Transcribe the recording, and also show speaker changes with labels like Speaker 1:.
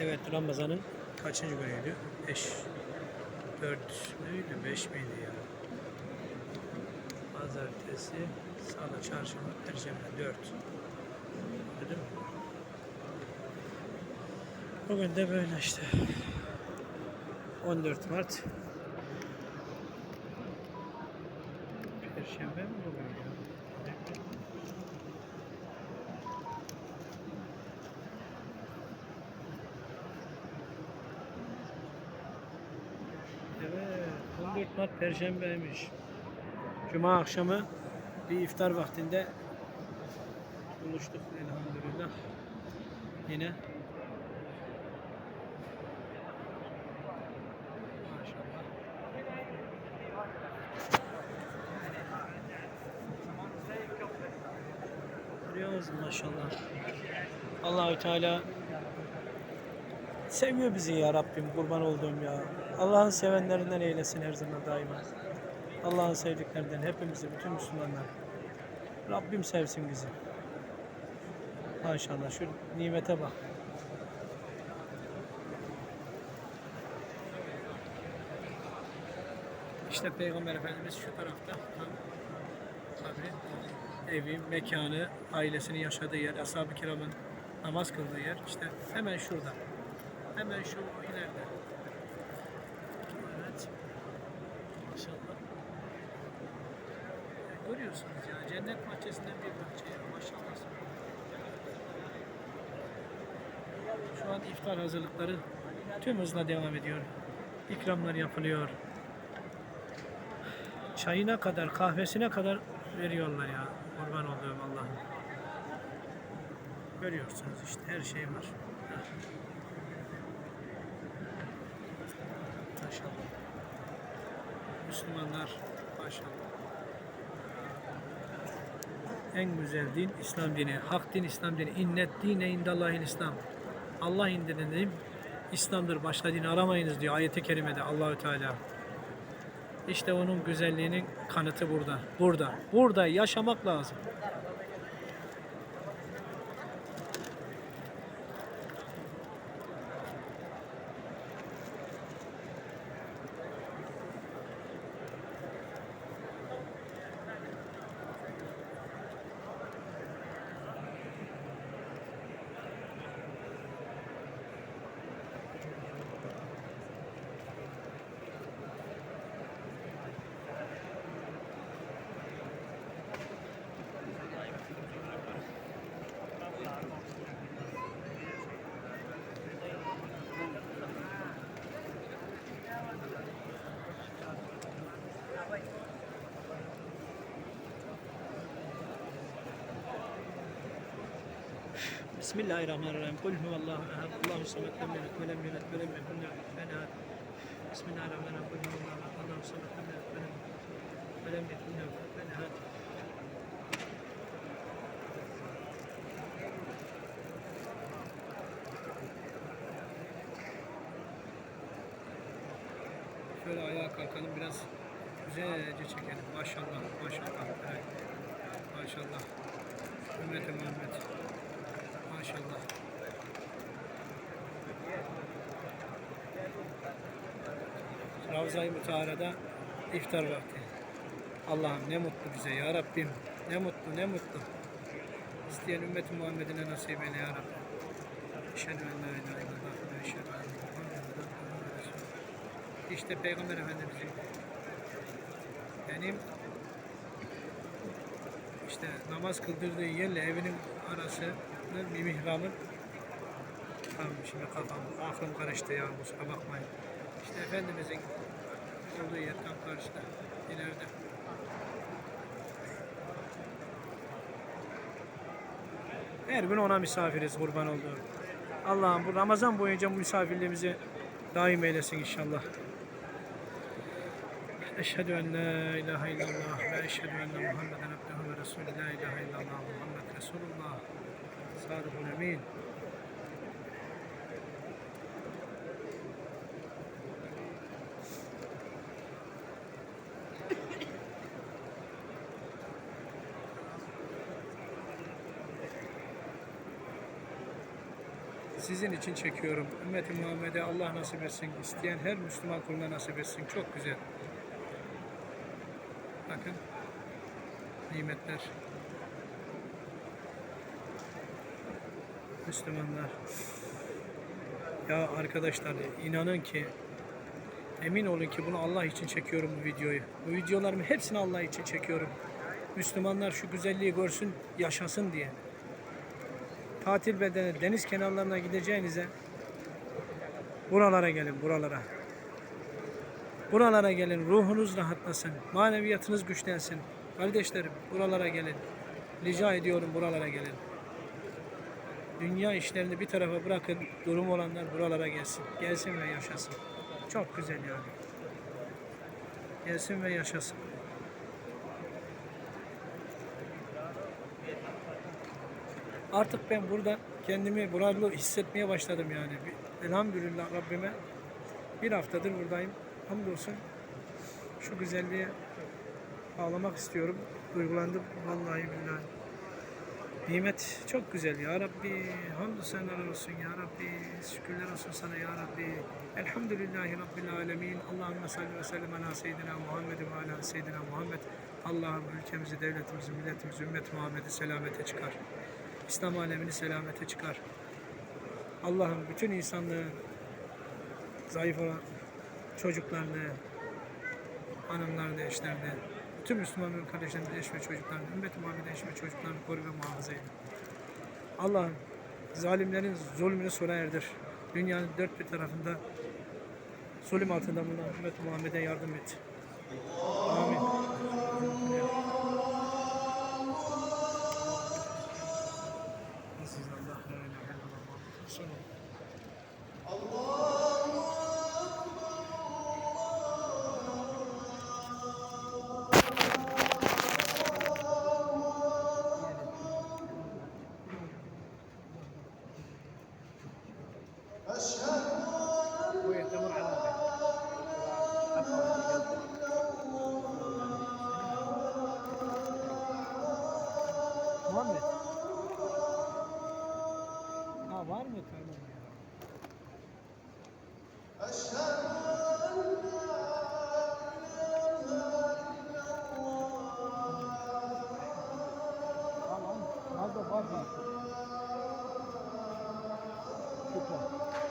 Speaker 1: Evet Ramazan'ın kaçıncı günüydü? 5 4 müydü? 5 miydi ya? Pazartesi, Salı, Çarşamba, Perşembe 4. Değil mi? Bugün de böyle işte. 14 Mart. Perşembe mi bugün ya? Evet, 14 Mart Perşembeymiş. Cuma akşamı bir iftar vaktinde buluştuk elhamdülillah. Yine Maşallah. Görüyor musun maşallah. Allahü Teala seviyor bizi ya Rabbim kurban olduğum ya. Allah'ın sevenlerinden eylesin her zaman daima. Allah'ın sevdiklerinden hepimizi bütün Müslümanlar. Rabbim sevsin bizi. Maşallah şu nimete bak. İşte Peygamber Efendimiz şu tarafta tam evi, mekanı, ailesinin yaşadığı yer, ashab-ı kiramın namaz kıldığı yer işte hemen şurada. Hemen şu ileride. Evet. Maşallah. Görüyorsunuz ya cennet bahçesinden bir bahçe maşallah. Şu an iftar hazırlıkları tüm hızla devam ediyor. İkramlar yapılıyor. Çayına kadar, kahvesine kadar veriyorlar ya. Kurban olduğum Allah'ım. Görüyorsunuz işte her şey var. Maşallah. Müslümanlar maşallah. En güzel din İslam dini. Hak din İslam dini. İnnet dine indallahil İslam. Allah indiren din İslam'dır. Başka din aramayınız diyor ayeti kerimede Allahü Teala. İşte onun güzelliğinin kanıtı burada. Burada. Burada yaşamak lazım. Bismillahirrahmanirrahim. Kul huvallahu ehad. Allahu samet. Lem yelid ve lem yulad ve lem yekun lahu kufuven ahad. Bismillahirrahmanirrahim. Kul huvallahu ehad. Allahu samet. Lem yelid ve lem yulad ve lem yekun lahu kufuven ahad. Şöyle ayağa kalkalım biraz güzelce çekelim. Maşallah, maşallah. Evet. Maşallah. Ümmeti Muhammed. Maşallah. Ravza-i Mutahara'da iftar vakti. Allah'ım ne mutlu bize ya Rabbim. Ne mutlu, ne mutlu. İsteyen ümmeti Muhammed'ine nasip eyle ya Rabbim. Eşhedü en la ilahe illallah ve eşhedü. İşte Peygamber Efendimiz'in benim işte namaz kıldırdığı yerle evinin arası bir mihrabın tam şimdi kafam, aklım karıştı ya kusura bakmayın. İşte Efendimizin olduğu yer tam karşıda, ileride. Her gün ona misafiriz kurban olduğum. Allah'ım bu Ramazan boyunca bu misafirliğimizi daim eylesin inşallah. Eşhedü en la ilahe illallah ve eşhedü enne Muhammeden abduhu ve resulü la ilahe illallah Muhammed Resulullah Sadıkul emin Sizin için çekiyorum. Ümmeti Muhammed'e Allah nasip etsin. İsteyen her Müslüman kuluna nasip etsin. Çok güzel. Bakın. Nimetler. Müslümanlar. Ya arkadaşlar inanın ki emin olun ki bunu Allah için çekiyorum bu videoyu. Bu videolarımı hepsini Allah için çekiyorum. Müslümanlar şu güzelliği görsün, yaşasın diye. Tatil bedeni deniz kenarlarına gideceğinize buralara gelin, buralara. Buralara gelin, ruhunuz rahatlasın, maneviyatınız güçlensin. Kardeşlerim, buralara gelin. Rica ediyorum buralara gelin. Dünya işlerini bir tarafa bırakın, durum olanlar buralara gelsin. Gelsin ve yaşasın. Çok güzel yani. Gelsin ve yaşasın. Artık ben burada kendimi buralı hissetmeye başladım yani. Elhamdülillah Rabbime bir haftadır buradayım. Hamdolsun şu güzelliğe ağlamak istiyorum. Duygulandım vallahi billahi. Nimet çok güzel ya Rabbi. Hamdü seneler olsun ya Rabbi. Şükürler olsun sana ya Rabbi. Elhamdülillahi Rabbil alemin. Allahümme salli ve sellem ala seyyidina Muhammed ve ala seyyidina Muhammed. Allah'ım ülkemizi, devletimizi, milletimizi, ümmet Muhammed'i selamete çıkar. İslam alemini selamete çıkar. Allah'ım bütün insanlığın zayıf olan çocuklarını, hanımlarını, eşlerini, bütün Müslüman kardeşlerimizin eş ve çocuklarını, ümmet-i Muhammed'in eş ve çocuklarını koru ve muhafaza eyle. Allah'ım zalimlerin zulmünü sona erdir. Dünyanın dört bir tarafında zulüm altında bulunan ümmet-i Muhammed'e yardım et. Amin. Devam et. Ha var mı tamam. Tamam.
Speaker 2: Hadi bak. Süper.